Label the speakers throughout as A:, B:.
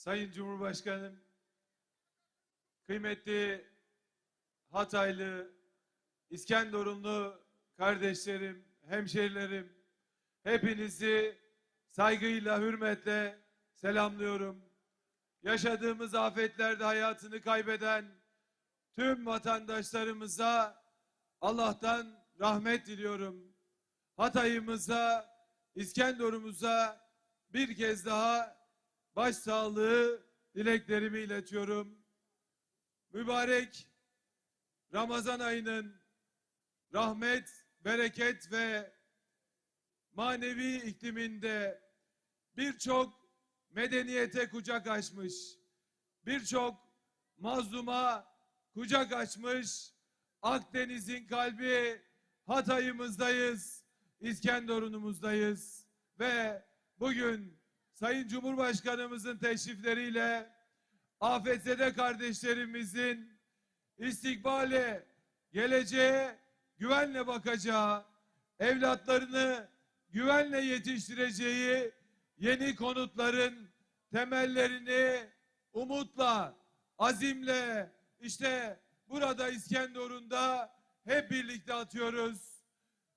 A: Sayın Cumhurbaşkanım, kıymetli Hataylı, İskenderunlu kardeşlerim, hemşerilerim, hepinizi saygıyla, hürmetle selamlıyorum. Yaşadığımız afetlerde hayatını kaybeden tüm vatandaşlarımıza Allah'tan rahmet diliyorum. Hatay'ımıza, İskenderun'umuza bir kez daha başsağlığı dileklerimi iletiyorum. Mübarek Ramazan ayının rahmet, bereket ve manevi ikliminde birçok medeniyete kucak açmış, birçok mazluma kucak açmış Akdeniz'in kalbi Hatay'ımızdayız, İskenderun'umuzdayız ve bugün Sayın Cumhurbaşkanımızın teşrifleriyle AFS'de kardeşlerimizin istikbale, geleceğe güvenle bakacağı, evlatlarını güvenle yetiştireceği yeni konutların temellerini umutla, azimle işte burada İskenderun'da hep birlikte atıyoruz.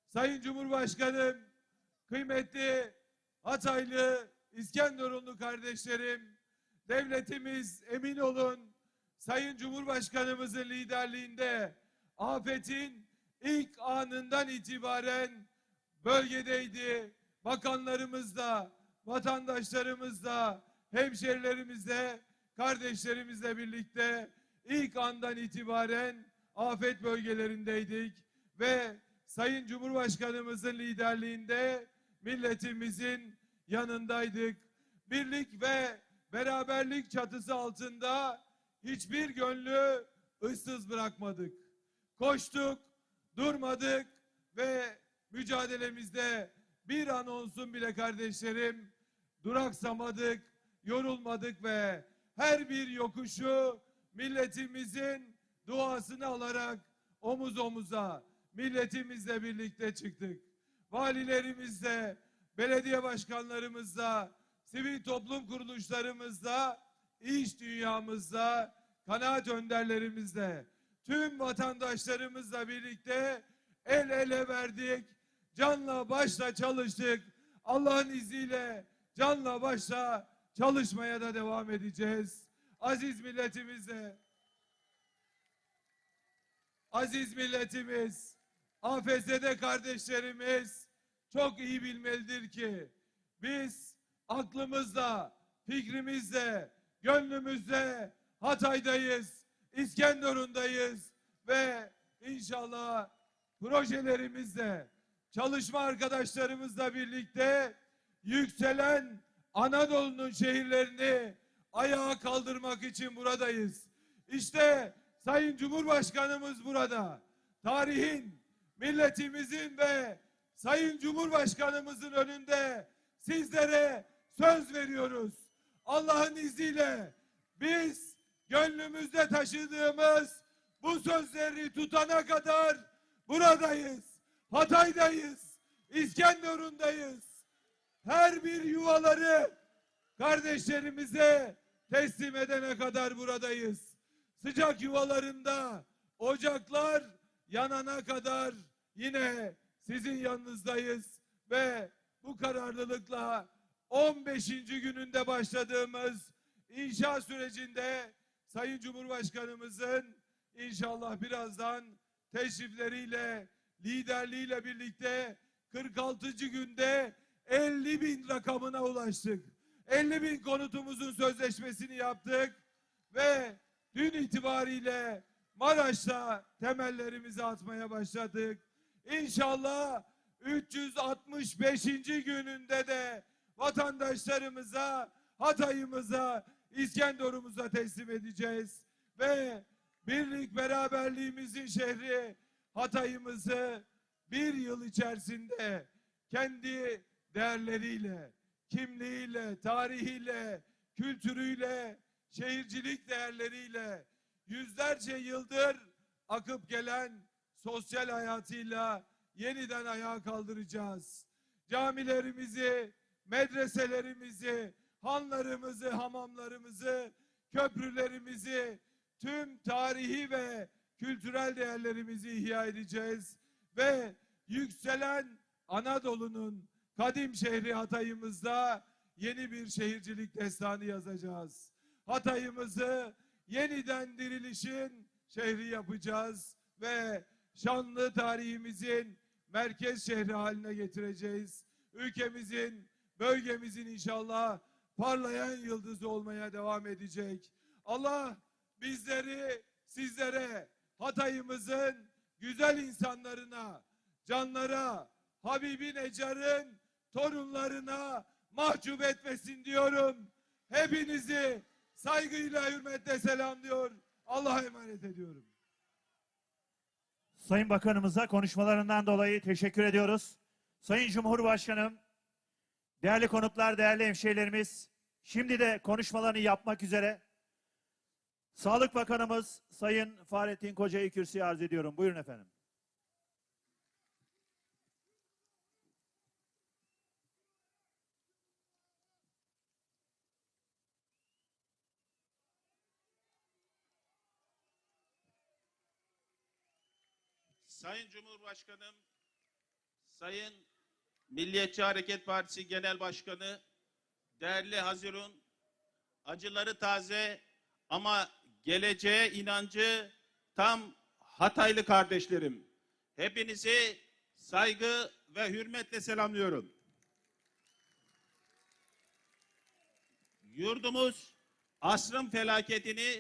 A: Sayın Cumhurbaşkanım, kıymetli Hataylı, İskenderunlu kardeşlerim, devletimiz emin olun Sayın Cumhurbaşkanımızın liderliğinde afetin ilk anından itibaren bölgedeydi. Bakanlarımız da, vatandaşlarımız da, hemşerilerimizle, kardeşlerimizle birlikte ilk andan itibaren afet bölgelerindeydik ve Sayın Cumhurbaşkanımızın liderliğinde milletimizin yanındaydık. Birlik ve beraberlik çatısı altında hiçbir gönlü ıssız bırakmadık. Koştuk, durmadık ve mücadelemizde bir an olsun bile kardeşlerim duraksamadık, yorulmadık ve her bir yokuşu milletimizin duasını alarak omuz omuza milletimizle birlikte çıktık. Valilerimizle, belediye başkanlarımızla, sivil toplum kuruluşlarımızla, iş dünyamızla, kanaat önderlerimizle, tüm vatandaşlarımızla birlikte el ele verdik. Canla başla çalıştık. Allah'ın izniyle canla başla çalışmaya da devam edeceğiz. Aziz milletimizle aziz milletimiz, AFS'de kardeşlerimiz çok iyi bilmelidir ki biz aklımızda, fikrimizle, gönlümüzde Hatay'dayız, İskenderun'dayız ve inşallah projelerimizle, çalışma arkadaşlarımızla birlikte yükselen Anadolu'nun şehirlerini ayağa kaldırmak için buradayız. İşte Sayın Cumhurbaşkanımız burada. Tarihin, milletimizin ve Sayın Cumhurbaşkanımızın önünde sizlere söz veriyoruz. Allah'ın izniyle biz gönlümüzde taşıdığımız bu sözleri tutana kadar buradayız. Hatay'dayız. İskenderun'dayız. Her bir yuvaları kardeşlerimize teslim edene kadar buradayız. Sıcak yuvalarında ocaklar yanana kadar yine sizin yanınızdayız ve bu kararlılıkla 15. gününde başladığımız inşa sürecinde Sayın Cumhurbaşkanımızın inşallah birazdan teşrifleriyle, liderliğiyle birlikte 46. günde 50 bin rakamına ulaştık. 50 bin konutumuzun sözleşmesini yaptık ve dün itibariyle Maraş'ta temellerimizi atmaya başladık. İnşallah 365. gününde de vatandaşlarımıza, Hatay'ımıza, İskenderun'umuza teslim edeceğiz. Ve birlik beraberliğimizin şehri Hatay'ımızı bir yıl içerisinde kendi değerleriyle, kimliğiyle, tarihiyle, kültürüyle, şehircilik değerleriyle yüzlerce yıldır akıp gelen sosyal hayatıyla yeniden ayağa kaldıracağız. Camilerimizi, medreselerimizi, hanlarımızı, hamamlarımızı, köprülerimizi, tüm tarihi ve kültürel değerlerimizi ihya edeceğiz ve yükselen Anadolu'nun kadim şehri Hatay'ımızda yeni bir şehircilik destanı yazacağız. Hatay'ımızı yeniden dirilişin şehri yapacağız ve şanlı tarihimizin merkez şehri haline getireceğiz. Ülkemizin, bölgemizin inşallah parlayan yıldızı olmaya devam edecek. Allah bizleri sizlere, Hatay'ımızın güzel insanlarına, canlara, Habibi Necar'ın torunlarına mahcup etmesin diyorum. Hepinizi saygıyla, hürmetle selamlıyor. Allah'a emanet ediyorum.
B: Sayın Bakanımıza konuşmalarından dolayı teşekkür ediyoruz. Sayın Cumhurbaşkanım, değerli konuklar, değerli hemşehrilerimiz, şimdi de konuşmalarını yapmak üzere Sağlık Bakanımız Sayın Fahrettin Koca'yı kürsüye arz ediyorum. Buyurun efendim.
C: Sayın Cumhurbaşkanım, Sayın Milliyetçi Hareket Partisi Genel Başkanı, değerli Hazirun, acıları taze ama geleceğe inancı tam Hataylı kardeşlerim. Hepinizi saygı ve hürmetle selamlıyorum. Yurdumuz asrın felaketini